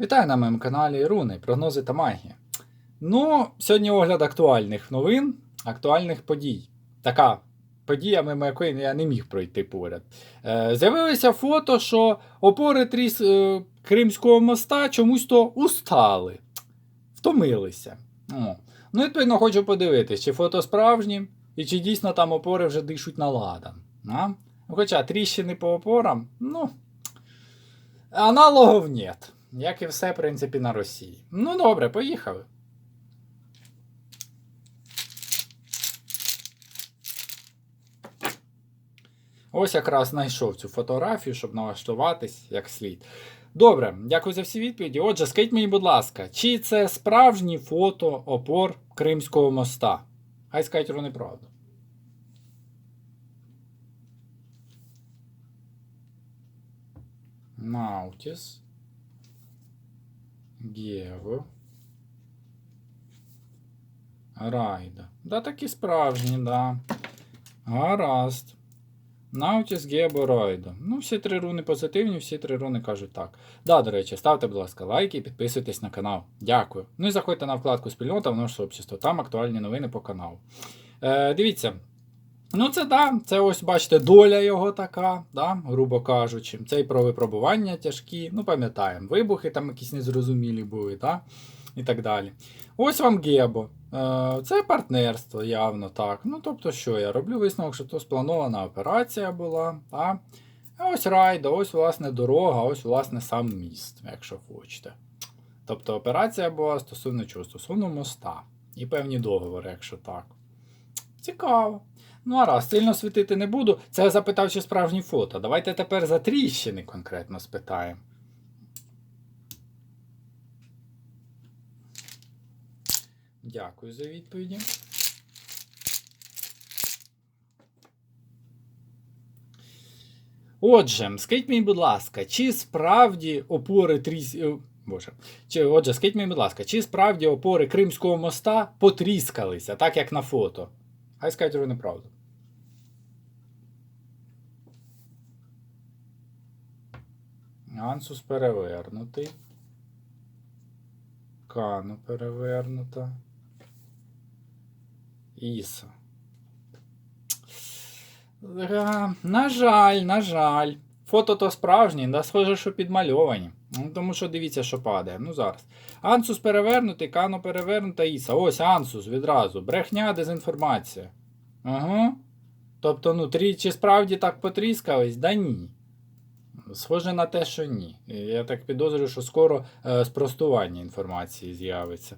Вітаю на моєму каналі Руни, прогнози та магія. Ну, сьогодні огляд актуальних новин, актуальних подій. Така подія, мимо якої я не міг пройти поряд. Е, з'явилося фото, що опори тріс е, Кримського моста чомусь то устали, втомилися. О. Ну, відповідно, хочу подивитись, чи фото справжні, і чи дійсно там опори вже дишуть на ладан. А? Ну, Хоча тріщини по опорам, ну. Аналогов нет. Як і все, в принципі, на Росії. Ну, добре, поїхали. Ось якраз знайшов цю фотографію, щоб налаштуватись як слід. Добре, дякую за всі відповіді. Отже, скажіть мені, будь ласка, чи це справжні фото опор Кримського моста? Хай скажуть вони правду. Наутіс. Гево. Райда. Да, такі справжні, да. Гаразд. Наутіс, Гебо, Райда. Ну, всі три руни позитивні, всі три руни кажуть так. Да, до речі, ставте, будь ласка, лайки і підписуйтесь на канал. Дякую. Ну і заходьте на вкладку спільнота в наше сообщество. Там актуальні новини по каналу. Е, дивіться. Ну, це да, це ось, бачите, доля його така, да, грубо кажучи. Це і про випробування тяжкі. Ну, пам'ятаємо, вибухи там якісь незрозумілі були, да? і так далі. Ось вам Гебо. Е, Це партнерство, явно так. Ну, тобто, що я роблю висновок, що то спланована операція була. Да? А ось райда, ось, власне, дорога, ось, власне, сам міст, якщо хочете. Тобто операція була стосовно чого? Стосовно моста. І певні договори, якщо так. Цікаво. Ну, а раз, сильно світити не буду. Це я запитав, чи справжні фото. Давайте тепер за тріщини конкретно спитаємо. Дякую за відповіді. Отже, скажіть мені, будь ласка, чи справді опори тріс... е, Боже. Чи, отже, скажіть мені, будь ласка, чи справді опори Кримського моста потріскалися, так як на фото? Хай скажуть вони неправду. Ансус перевернутий. Кану перевернута. Іса. На жаль, на жаль. Фото то справжні, да схоже, що підмальовані. Ну, тому що дивіться, що падає. Ну зараз. Ансус перевернутий, Кано перевернута Іса. Ось Ансус відразу. Брехня, дезінформація. Ага. Тобто, ну, трі, чи справді так потріскались? Да ні. Схоже на те, що ні. Я так підозрюю, що скоро е, спростування інформації з'явиться.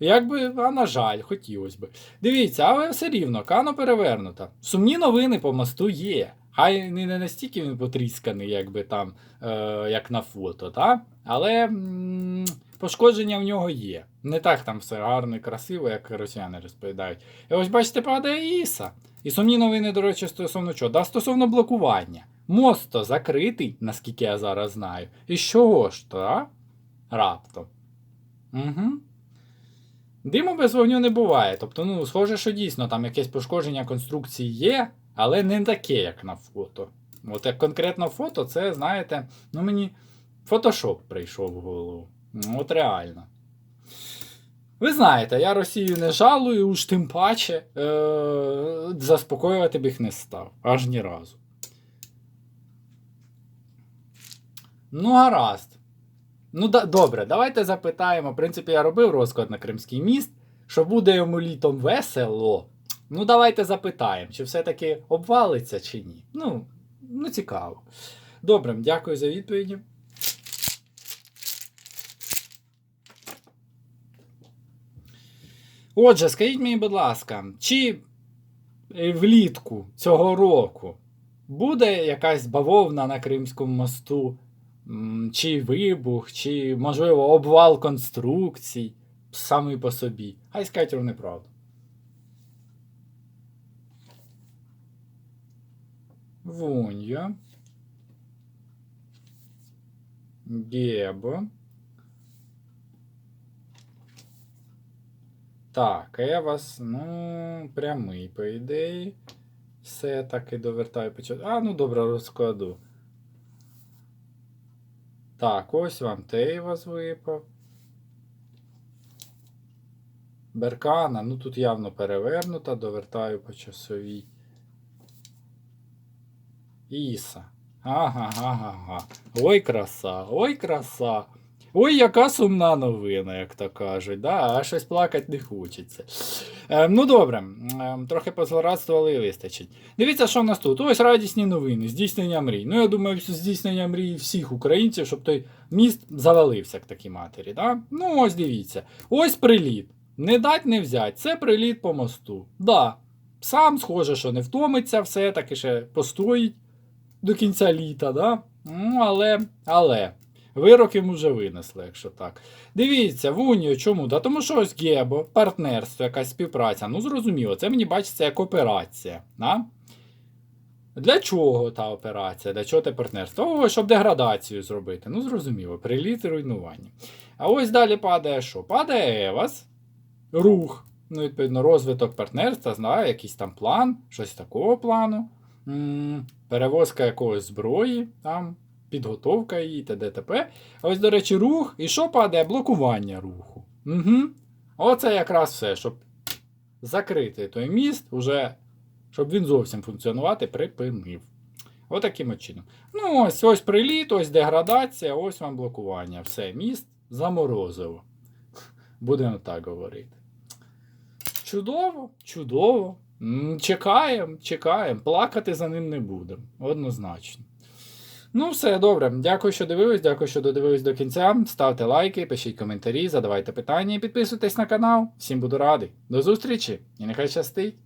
Якби, а на жаль, хотілося б. Дивіться, але все рівно, кано перевернута. Сумні новини по мосту є. Хай не настільки він потрісканий, якби там, е, як на фото, та? але м- пошкодження в нього є. Не так там все гарно і красиво, як росіяни розповідають. І ось бачите, падає Іса. І сумні новини, до речі, стосовно чого? Да, стосовно блокування. Мост закритий, наскільки я зараз знаю. І чого ж то, а? Раптом. Угу. Диму без вогню не буває. Тобто, ну, схоже, що дійсно там якесь пошкодження конструкції є, але не таке, як на фото. От як конкретно фото, це, знаєте, ну мені фотошоп прийшов в голову. От реально. Ви знаєте, я Росію не жалую, уж тим паче е- заспокоювати б їх не став. Аж ні разу. Ну, гаразд. Ну, да, добре, давайте запитаємо. В принципі, я робив розклад на Кримський міст, що буде йому літом весело. Ну, давайте запитаємо, чи все-таки обвалиться, чи ні. Ну, ну цікаво. Добре, дякую за відповіді. Отже, скажіть мені, будь ласка, чи е, влітку цього року буде якась бавовна на Кримському мосту? Чи вибух, чи, можливо, обвал конструкцій самі по собі. Хай скажуть вони правду. Вунья. Гебо. Так, Евас, ну, прямий, по ідеї. Все так і довертаю початку. А, ну добре, розкладу. Так, ось вам Тейвас випав. Беркана, ну тут явно перевернута, довертаю по часовій. Іса. Ага, ага, ага. Ой, краса, ой, краса. Ой, яка сумна новина, як то кажуть. Да, а щось плакати не хочеться. Е, ну добре, е, трохи позлорадствували і вистачить. Дивіться, що в нас тут. Ось радісні новини, здійснення мрій. Ну, я думаю, здійснення мрій всіх українців, щоб той міст завалився к такій матері. Да? Ну, ось дивіться. Ось приліт. Не дать, не взять. Це приліт по мосту. Да. Сам схоже, що не втомиться, все таки ще постоїть до кінця літа, да? Ну, але, але. Вирок йому вже винесли, якщо так. Дивіться, в Унію чому? Та тому що ось Гебо, партнерство, якась співпраця. Ну, зрозуміло, це мені бачиться як операція. Да? Для чого та операція? Для чого те партнерство? О, щоб деградацію зробити. Ну, зрозуміло, приліт і руйнування. А ось далі падає що? Падає Евас, рух, ну, відповідно, розвиток партнерства, знаю, якийсь там план, щось такого плану. Перевозка якогось зброї, там, підготовка її, т.д. т.п. А ось, до речі, рух. І що падає? Блокування руху. Угу. Оце якраз все, щоб закрити той міст, уже, щоб він зовсім функціонувати припинив. Отаким от чином. Ну, ось ось приліт, ось деградація, ось вам блокування. Все, міст заморозило. Будемо так говорити. Чудово, чудово. Чекаємо, чекаємо. Плакати за ним не будемо. Однозначно. Ну, все добре. Дякую, що дивились. Дякую, що додивились до кінця. Ставте лайки, пишіть коментарі, задавайте питання і підписуйтесь на канал. Всім буду радий. До зустрічі і нехай щастить!